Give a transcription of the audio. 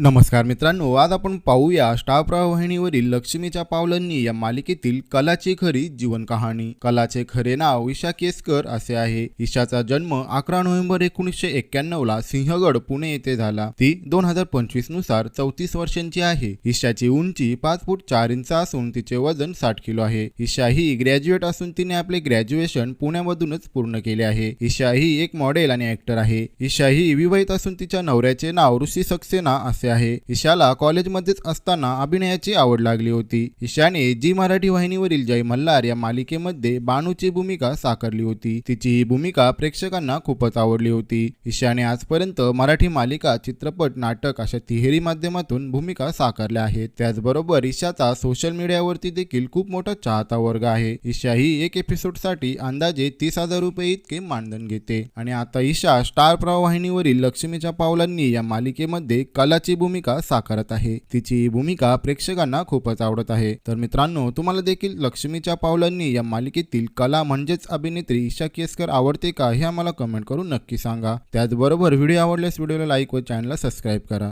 नमस्कार मित्रांनो आज आपण पाहूया स्टार प्रवाहिणीवरील लक्ष्मीच्या पावलांनी या मालिकेतील कलाची खरी जीवन कहाणी. कलाचे खरे नाव ईशा केसकर असे आहे. ईशाचा जन्म अकरा नोव्हेंबर एकोणीसशे एक्क्याण्णव ला सिंहगड पुणे येथे झाला. ती दोन हजार पंचवीसनुसार चौतीस वर्षांची आहे. ईशाची उंची पाच फूट चार इंच असून तिचे वजन साठ किलो आहे. ईशा ही ग्रॅज्युएट असून तिने आपले ग्रॅज्युएशन पुण्यामधूनच पूर्ण केले आहे. ईशा ही एक मॉडेल आणि ऍक्टर आहे. ईशा ही विवाहित असून तिच्या नवऱ्याचे नाव ऋषी सक्सेना असे आहे. ईशाला कॉलेजमध्येच असताना अभिनयाची आवड लागली होती. ईशाने जी मराठी वाहिनीवरील जय मल्हार या मालिकेमध्ये बानूची भूमिका साकारली होती. तिची ही भूमिका प्रेक्षकांना खूपच आवडली होती. ईशाने आजपर्यंत मराठी मालिका चित्रपट नाटक अशा तिहेरी माध्यमातून भूमिका साकारल्या आहेत. त्याचबरोबर ईशाचा सोशल मीडियावरती देखील खूप मोठा चाहता वर्ग आहे. ईशा ही एक एपिसोडसाठी अंदाजे तीस हजार रुपये इतके मानधन घेते. आणि आता ईशा स्टार प्रवाहिनीवरील लक्ष्मीच्या पावलांनी या मालिकेमध्ये कलाची भूमिका साकारत आहे. तिची ही भूमिका प्रेक्षकांना खूपच आवडत आहे. तर मित्रांनो तुम्हाला देखील लक्ष्मीच्या पावलांनी या मालिकेतील कला म्हणजेच अभिनेत्री ईशा केसकर आवडते का हे आम्हाला कमेंट करून नक्की सांगा. त्याचबरोबर व्हिडिओ आवडल्यास व्हिडिओला लाईक व चॅनलला सबस्क्राईब करा.